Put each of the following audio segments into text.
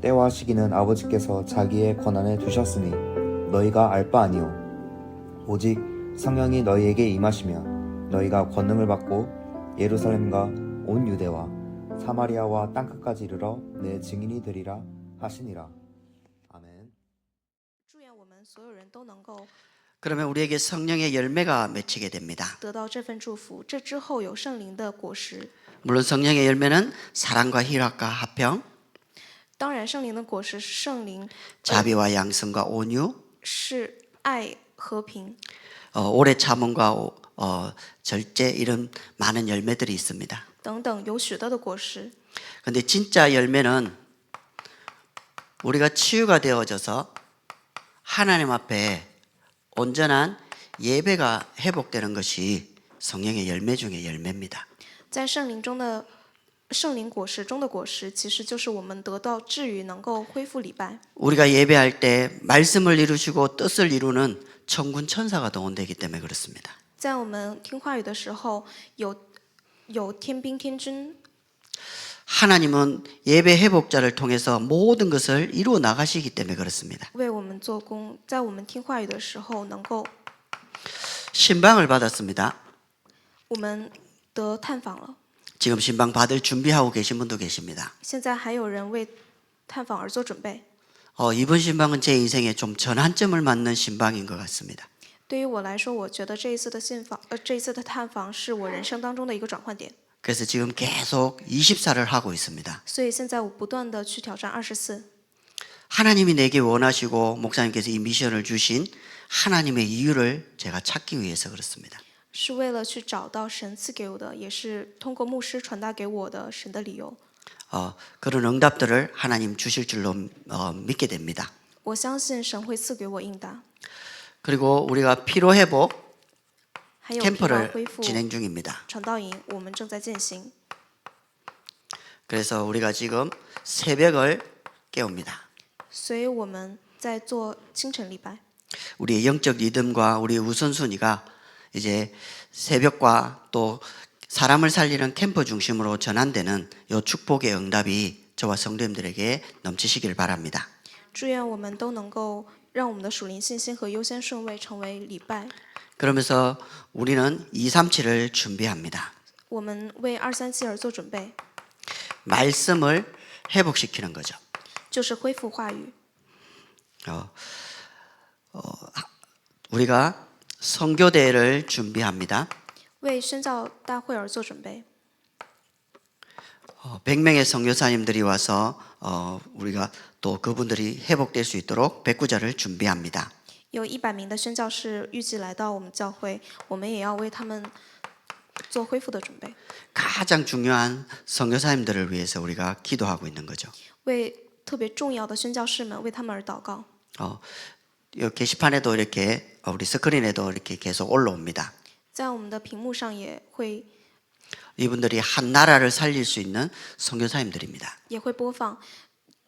때와 시기는 아버지께서 자기의 권한에 두셨으니 너희가 알 바 아니오. 오직 성령이 너희에게 임하시면 너희가 권능을 받고 예루살렘과 온 유대와 사마리아와 땅끝까지 이르러 내 증인이 되리라 하시니라. 아멘. 그러면 우리에게 성령의 열매가 맺히게 됩니다. 물론 성령의 열매는 사랑과 희락과 합평 当然圣灵的果实是圣灵， 자비와 양성과 온유, 是爱、和平、 어, 오래 참음과 오- 어, 절제 이런 많은 열매들이 있습니다. 等等，有许多的果实。 근데 진짜 열매는 우리가 치유가 되어져서 하나님 앞에 온전한 예배가 회복되는 것이 성령의 열매 중의 열매입니다. 在圣灵中的 圣灵果实中的果实，其实就是我们得到治愈，能够恢复礼拜。 우리가 예배할 때 말씀을 이루시고 뜻을 이루는 천군 천사가 동원되기 때문에 그렇습니다. 在我们听话语的时候，有有天兵天军， 하나님은 예배 회복자를 통해서 모든 것을 이루어 나가시기 때문에 그렇습니다. 为我们做工。在我们听话语的时候，能够 신방을 받았습니다. 我们得探访了。 지금 신방 받을 준비하고 계신 분도 계십니다. 现在还有人为探访而做准备。 어, 이번 신방은 제 인생에 좀 전환점을 맞는 신방인 것 같습니다. 对于我来说，我觉得这一次的信访，呃，这一次的探访是我人生当中的一个转换点。 그래서 지금 계속 20사를 하고 있습니다. 所以现在我不断的去挑战二十四。 하나님이 내게 원하시고 목사님께서 이 미션을 주신 하나님의 이유를 제가 찾기 위해서 그렇습니다. 是为了去找到神赐给我的，也是通过牧师传达给我的神的理由。 어, 그런 응답들을 하나님 주실 줄로 어, 믿게 됩니다. 我相信神会赐给我应答。 그리고 우리가 피로 회복 还有疲劳 캠프를 恢复 진행 중입니다. 传道营，我们正在进行。 그래서 우리가 지금 새벽을 깨웁니다. 所以我们在做清晨礼拜。 우리의 영적 리듬과 우리의 우선순위가 이제 새벽과 또 사람을 살리는 캠프 중심으로 전환되는 요 축복의 응답이 저와 성도님들에게 넘치시길 바랍니다. 祝愿我们都能够让我们的属灵信心和优先顺位成为礼拜。 그러면서 우리는 237을 준비합니다. 我们为二三七而做准备， 말씀을 회복시키는 거죠. 就是恢复话语。 어, 어, 우리가 성교대를 준비합니다. 为宣教大会而做准备。 어, 100명의 선교사님들이 와서 어, 우리가 또 그분들이 회복될 수 있도록 백구자를 준비합니다. 有一百名的宣教士预计来到我们教会，我们也要为他们做恢复的准备， 가장 중요한 선교사님들을 위해서 우리가 기도하고 있는 거죠. 为特别重要的宣教士们为他们而祷告。 어, 이 게시판에도 이렇게 어, 우리 스크린에도 이렇게 계속 올라옵니다. 在我们的屏幕上也会 이분들이 한 나라를 살릴 수 있는 선교사님들입니다. 也会播放，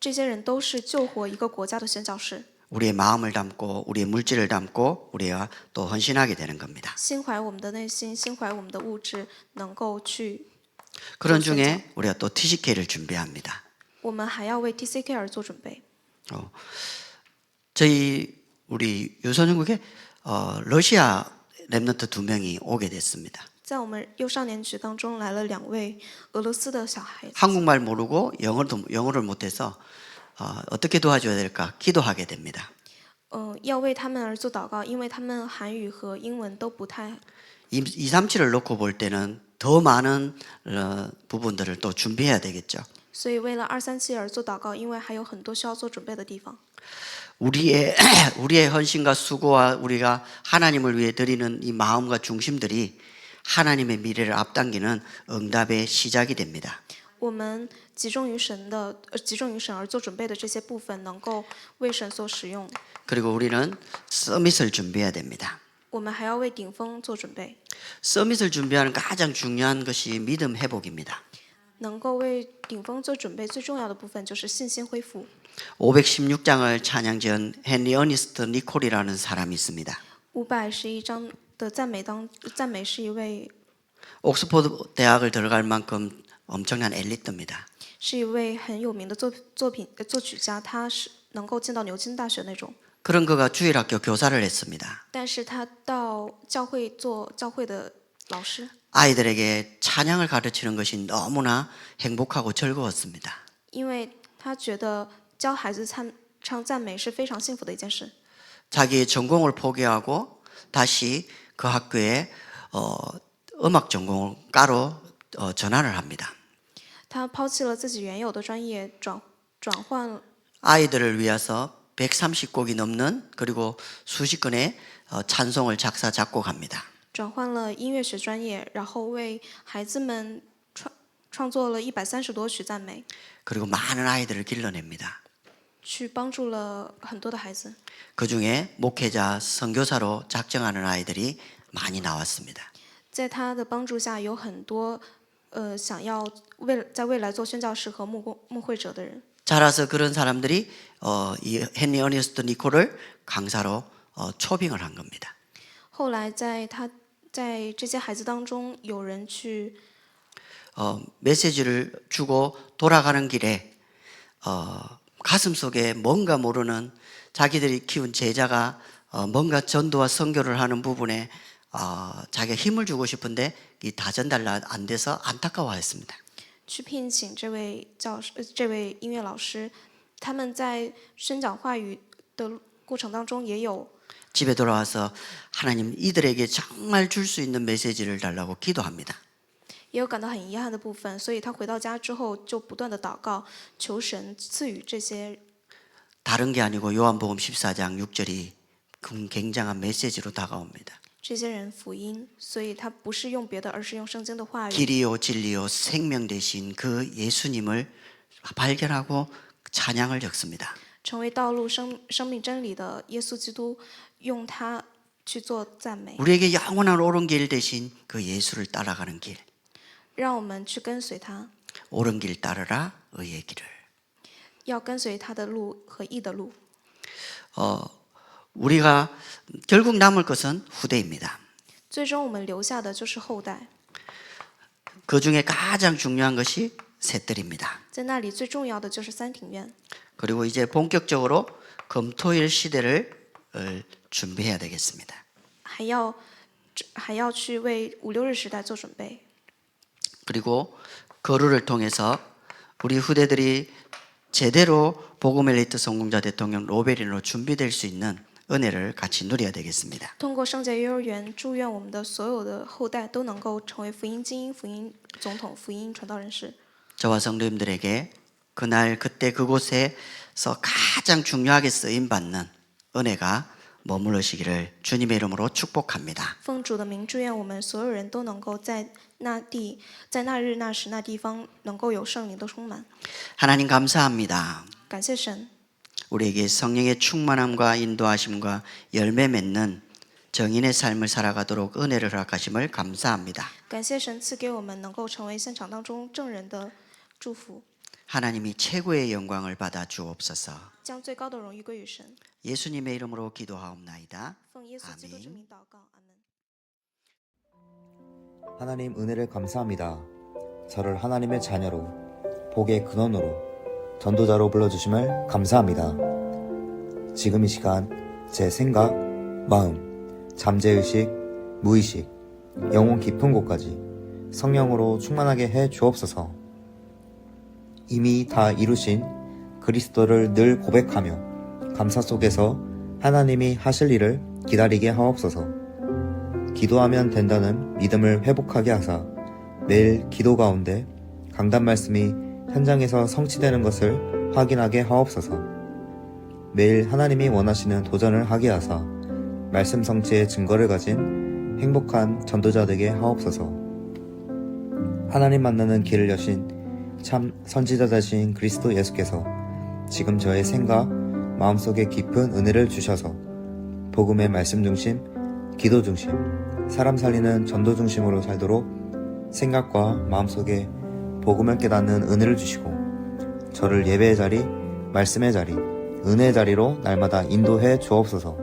这些人都是救活一个国家的宣教士， 우리의 마음을 담고 우리의 물질을 담고 우리가 또 헌신하게 되는 겁니다. 心怀我们的内心，心怀我们的物质，能够去。 그런 중에 우리가 또 TCK를 준비합니다. 我们还要为 TCK 而做准备。 어, 저희 우리 유선전국에 어, 러시아 랩런트 두 명이 오게 됐습니다. 在我们幼少年局当中来了两位俄罗斯的小孩子， 한국말 모르고 영어도 영어를 못해서 어, 어떻게 도와줘야 될까 기도하게 됩니다. 嗯、要为他们而做祷告，因为他们韩语和英文都不太 이 237을 놓고 볼 때는 더 많은 어, 부분들을 또 준비해야 되겠죠. 所以为了二三七而做祷告，因为还有很多需要做准备的地方。 우리의 우리의 헌신과 수고와 우리가 하나님을 위해 드리는 이 마음과 중심들이 하나님의 미래를 앞당기는 응답의 시작이 됩니다. 我们集中于神的呃集中于神而做准备的这些部分，能够为神所使用。 그리고 우리는 서밋을 준비해야 됩니다. 我们还要为顶峰做准备， 서밋을 준비하는 가장 중요한 것이 믿음 회복입니다. 能够为顶峰做准备最重要的部分就是信心恢复。 516장을 찬양 지은 헨리 어니스트 니콜이라는 사람이 있습니다. 五百十一章的赞美当赞美是一位 옥스퍼드 대학을 들어갈 만큼 엄청난 엘리트입니다. 是一位很有名的作作品呃作曲家，他是能够进到牛津大学那种， 그런 그가 주일학교 교사를 했습니다. 但是他到教会做教会的老师， 아이들에게 찬양을 가르치는 것이 너무나 행복하고 즐거웠습니다. 因为他觉得教孩子唱唱赞美是非常幸福的一件事。 자기의 전공을 포기하고 다시 그 학교에 어, 음악 전공을 까로 어, 전환을 합니다. 他抛弃了自己原有的专业，转转换 아이들을 위해서 130곡이 넘는 그리고 수십 건의 어, 찬송을 작사 작곡합니다. 转换了音乐学专业，然后为孩子们创创作了一百三十多曲赞美， 그리고 많은 아이들을 길러냅니다. 去帮助了很多的孩子。 그 중에 목회자, 선교사로 작정하는 아이들이 많이 나왔습니다. 在他的帮助下，有很多呃想要未在未来做宣教士和牧工牧会者的人。 자라서 그런 사람들이 어, 이 헨리 어니스트 니콜을 강사로 어, 초빙을 한 겁니다. 后来在他 在这些孩子当中，有人去 어, 메시지를 주고 돌아가는 길에 어, 가슴 속에 뭔가 모르는 자기들이 키운 제자가 어, 뭔가 전도와 선교를 하는 부분에 어, 자기가 힘을 주고 싶은데 이 다 전달 안 돼서 안타까워했습니다. 去聘请这位教师、呃这位音乐老师，他们在宣讲话语的过程当中也有 집에 돌아와서 하나님 이들에게 정말 줄 수 있는 메시지를 달라고 기도합니다. 也有感到很遗憾的部分，所以他回到家之后就不断的祷告，求神赐予这些 다른 게 아니고 요한복음 14장 6절이 굉장한 메시지로 다가옵니다. 这些人福音，所以他不是用别的，而是用圣经的话语， 길이요 진리요 생명 되신 그 예수님을 발견하고 찬양을 적습니다. 成为道路、生生命、真理的耶稣基督，用它去做赞美， 우리에게 영원한 옳은 길 대신 그 예수를 따라가는 길. 让我们去跟随他， 옳은 길 따르라 의의 길을. 要跟随他的路和义的路。 어, 우리가 결국 남을 것은 후대입니다. 最终我们留下的就是后代， 그 중에 가장 중요한 것이 셋들입니다. 在那里最重要的就是三庭院。 그리고 이제 본격적으로 금토일 시대를 어, 준비해야 되겠습니다. 还要还要去为五六日时代做准备。 그리고 거루를 통해서 우리 후대들이 제대로 복음 엘리트 성공자 대통령 로베린으로 준비될 수 있는 은혜를 같이 누려야 되겠습니다. 通过圣洁幼儿园，祝愿我们的所有的后代都能够成为福音精英、福音总统、福音传道人士。 저와 성도님들에게 그날 그때 그곳에서 가장 중요하게 쓰임 받는 은혜가 머무르시기를 주님의 이름으로 축복합니다. 奉主的名，祝愿我们所有人都能够在那地、在那日、那时、那地方，能够有圣灵的充满。 하나님 감사합니다. 感谢神， 우리에게 성령의 충만함과 인도하심과 열매 맺는 정인의 삶을 살아가도록 은혜를 허락하심을 감사합니다. 感谢神赐给我们能够成为现场当中证人的祝福， 하나님이 최고의 영광을 받아 주옵소서. 예수님의 이름으로 기도하옵나이다. 아멘. 하나님 은혜를 감사합니다. 저를 하나님의 자녀로 복의 근원으로 전도자로 불러주심을 감사합니다. 지금 이 시간 제 생각, 마음, 잠재의식, 무의식, 영혼 깊은 곳까지 성령으로 충만하게 해 주옵소서. 이미 다 이루신 그리스도를 늘 고백하며 감사 속에서 하나님이 하실 일을 기다리게 하옵소서. 기도하면 된다는 믿음을 회복하게 하사 매일 기도 가운데 강단 말씀이 현장에서 성취되는 것을 확인하게 하옵소서. 매일 하나님이 원하시는 도전을 하게 하사 말씀 성취의 증거를 가진 행복한 전도자 되게 하옵소서. 하나님 만나는 길을 여신 참 선지자 되신 그리스도 예수께서 지금 저의 생각, 마음속에 깊은 은혜를 주셔서 복음의 말씀 중심, 기도 중심, 사람 살리는 전도 중심으로 살도록 생각과 마음속에 복음을 깨닫는 은혜를 주시고 저를 예배의 자리, 말씀의 자리, 은혜의 자리로 날마다 인도해 주옵소서.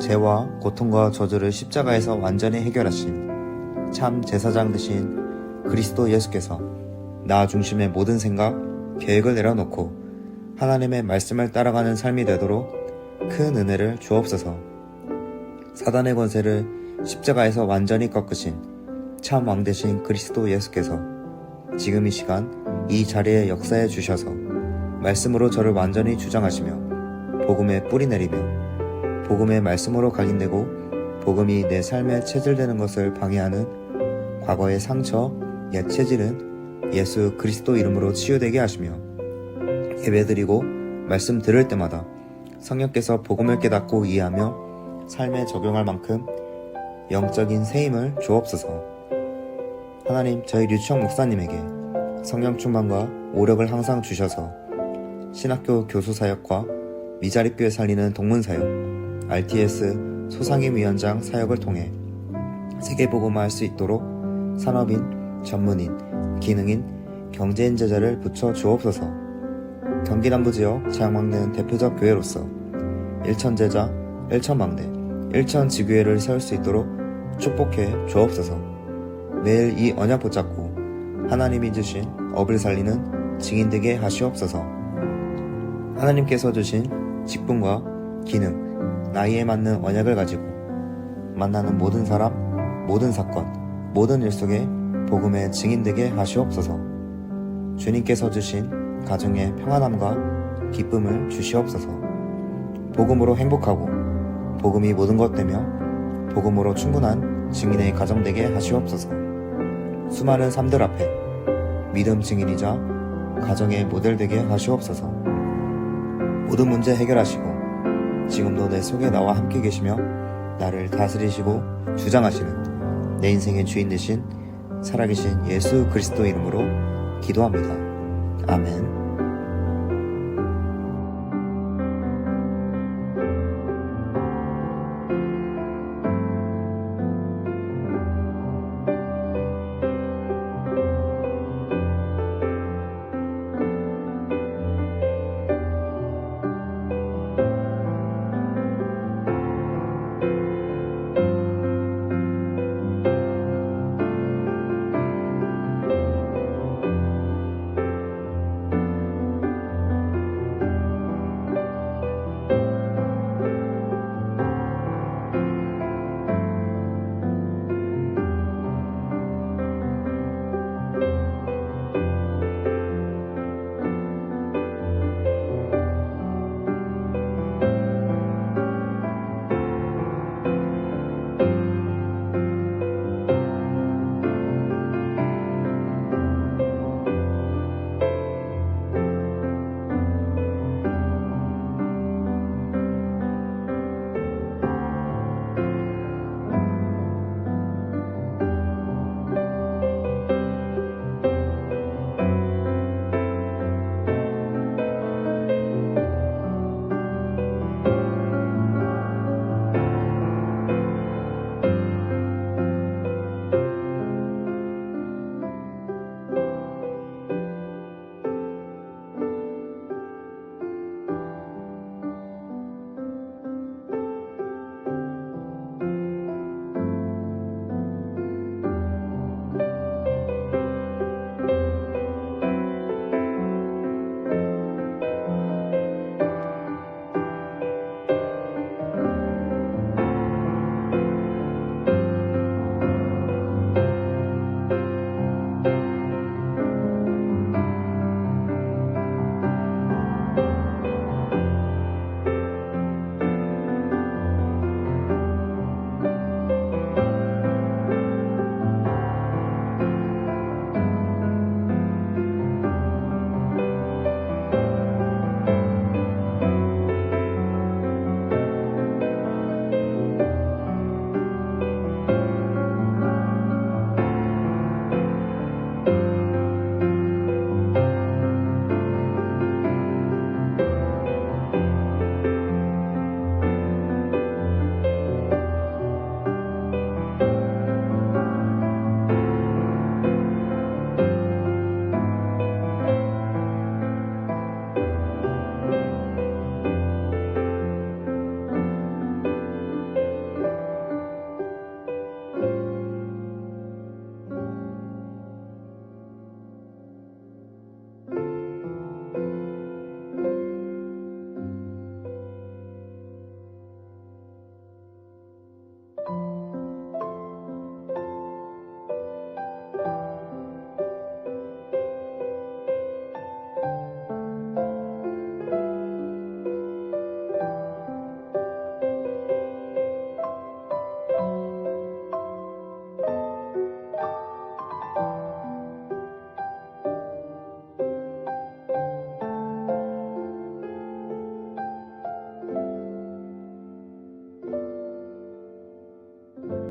죄와 고통과 저주를 십자가에서 완전히 해결하신 참 제사장 되신 그리스도 예수께서 나 중심의 모든 생각, 계획을 내려놓고 하나님의 말씀을 따라가는 삶이 되도록 큰 은혜를 주옵소서. 사단의 권세를 십자가에서 완전히 꺾으신 참왕 되신 그리스도 예수께서 지금 이 시간 이 자리에 역사해 주셔서 말씀으로 저를 완전히 주장하시며 복음에 뿌리 내리며 복음의 말씀으로 각인되고 복음이 내 삶에 체질되는 것을 방해하는 과거의 상처, 옛 체질은 예수 그리스도 이름으로 치유되게 하시며 예배드리고 말씀 들을 때마다 성령께서 복음을 깨닫고 이해하며 삶에 적용할 만큼 영적인 새 힘을 주옵소서. 하나님, 저희 류청 목사님에게 성령 충만과 오력을 항상 주셔서 신학교 교수 사역과 미자립 교회 살리는 동문 사역, RTS 소상임 위원장 사역을 통해 세계 복음화할 수 있도록 산업인, 전문인, 기능인, 경제인 제자를 붙여 주옵소서. 경기 남부 지역 재앙막는 대표적 교회로서 일천 제자, 일천 망대, 일천 지교회를 세울 수 있도록 축복해 주옵소서. 매일 이 언약 붙잡고 하나님이 주신 업을 살리는 증인 되게 하시옵소서. 하나님께서 주신 직분과 기능, 나이에 맞는 언약을 가지고 만나는 모든 사람, 모든 사건, 모든 일 속에 복음의 증인 되게 하시옵소서. 주님께서 주신 가정의 평안함과 기쁨을 주시옵소서. 복음으로 행복하고 복음이 모든 것 되며 복음으로 충분한 증인의 가정 되게 하시옵소서. 수많은 삶들 앞에 믿음 증인이자 가정의 모델 되게 하시옵소서. 모든 문제 해결하시고 지금도 내 속에 나와 함께 계시며 나를 다스리시고 주장하시는 내 인생의 주인 되신 살아계신 예수 그리스도 이름으로 기도합니다. 아멘.